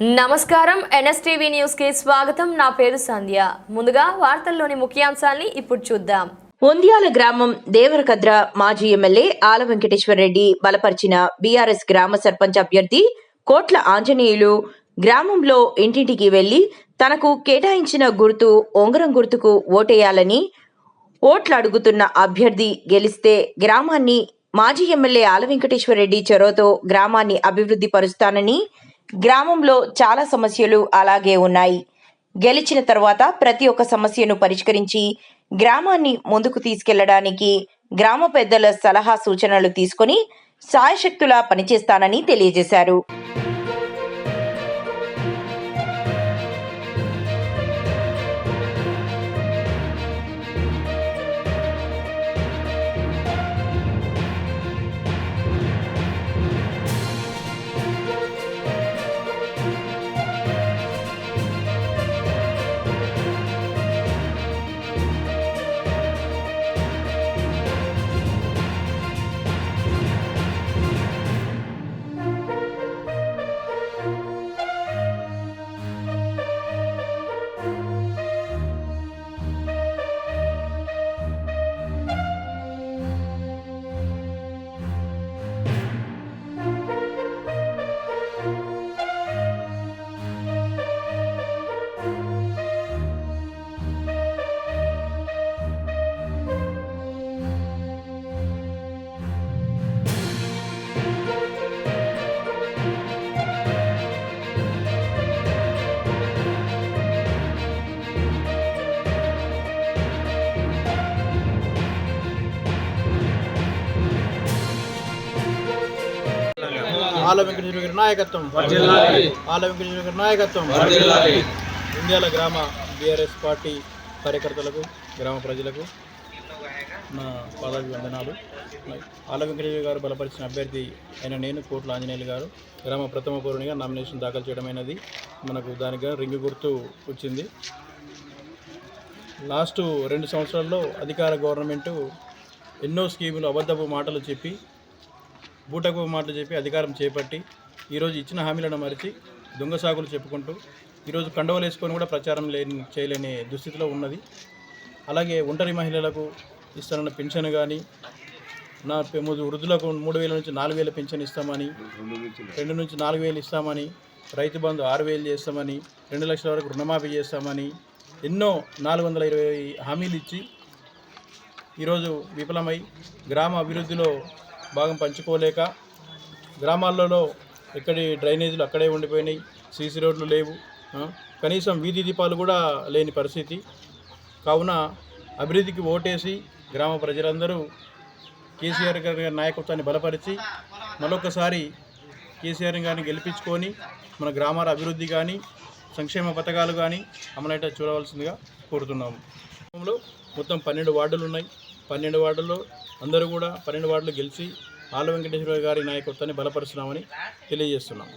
నమస్కారం. ఎన్ఎస్టీవీ న్యూస్కి స్వాగతం. నా పేరు సంధ్య. ముందుగా వార్తల్లోని ముఖ్యాంశాల్ని ఇప్పుడు చూద్దాం. ఉంద్యాల గ్రామం దేవరకద్ర మాజీ ఎమ్మెల్యే ఆల వెంకటేశ్వరరెడ్డి బలపరిచిన బీఆర్ఎస్ గ్రామ సర్పంచ్ అభ్యర్థి కోట్ల ఆంజనేయులు గ్రామంలో ఇంటింటికి వెళ్ళి తనకు కేటాయించిన గుర్తు ఉంగరం గుర్తుకు ఓటేయాలని ఓట్లు అడుగుతున్న అభ్యర్థి గెలిస్తే గ్రామాన్ని మాజీ ఎమ్మెల్యే ఆల వెంకటేశ్వరరెడ్డి చొరవతో గ్రామాన్ని అభివృద్ధి పరుస్తానని గ్రామంలో చాలా సమస్యలు అలాగే ఉన్నాయి. గెలిచిన తర్వాత ప్రతి ఒక్క సమస్యను పరిష్కరించి గ్రామాన్ని ముందుకు తీసుకెళ్ళడానికి గ్రామ పెద్దల సలహా సూచనలు తీసుకొని సాయశక్తులా పనిచేస్తానని తెలియజేశారు. ఆల వెంకటేశ్వర గారి నాయకత్వం ఆల వెంకటేశ్వర గారి నాయకత్వం ఇండియాల గ్రామ బీఆర్ఎస్ పార్టీ కార్యకర్తలకు గ్రామ ప్రజలకు నా పాదాభి వందనాలు ఆల వెంకటేశ్వర గారు బలపరిచిన అభ్యర్థి అయిన నేను కోట్ల ఆంజనేయులు గారు. గ్రామ ప్రథమ పౌరునిగా నామినేషన్ దాఖలు చేయడమైనది మనకు దానిగా రింగు గుర్తు వచ్చింది. లాస్ట్ రెండు సంవత్సరాల్లో అధికార గవర్నమెంటు ఎన్నో స్కీములు అబద్ధపు మాటలు చెప్పి బూటకు మాటలు చెప్పి అధికారం చేపట్టి ఈరోజు ఇచ్చిన హామీలను మరిచి దొంగ సాగులు చెప్పుకుంటూ ఈరోజు కండవలు వేసుకొని కూడా ప్రచారం లేని చేయలేని దుస్థితిలో ఉన్నది. అలాగే ఒంటరి మహిళలకు ఇస్తానన్న పెన్షన్ కానీ నా వృద్ధులకు మూడు వేల నుంచి నాలుగు వేల పెన్షన్ ఇస్తామని రెండు నుంచి నాలుగు వేలు ఇస్తామని రైతు బంధు ఆరు వేలు చేస్తామని రెండు లక్షల వరకు రుణమాఫీ చేస్తామని ఎన్నో నాలుగు వందల ఇరవై హామీలు ఇచ్చి ఈరోజు విఫలమై గ్రామ అభివృద్ధిలో భాగం పంచుకోలేక గ్రామాలలో ఎక్కడి డ్రైనేజీలు అక్కడే ఉండిపోయినాయి సీసీ రోడ్లు లేవు. కనీసం వీధి దీపాలు కూడా లేని పరిస్థితి. కావున అభివృద్ధికి ఓటేసి గ్రామ ప్రజలందరూ కేసీఆర్ గారి నాయకత్వాన్ని బలపరిచి మరొకసారి కేసీఆర్ గారిని గెలిపించుకొని మన గ్రామాల అభివృద్ధి కానీ సంక్షేమ పథకాలు కానీ అమలైట చూడవలసిందిగా కోరుతున్నాము. మొత్తం పన్నెండు వార్డులు ఉన్నాయి. పన్నెండు వార్డుల్లో అందరూ కూడా పన్నెండు వార్డులు గెలిచి ఆల వెంకటేశ్వర గారి నాయకత్వాన్ని బలపరుస్తున్నామని తెలియజేస్తున్నాం.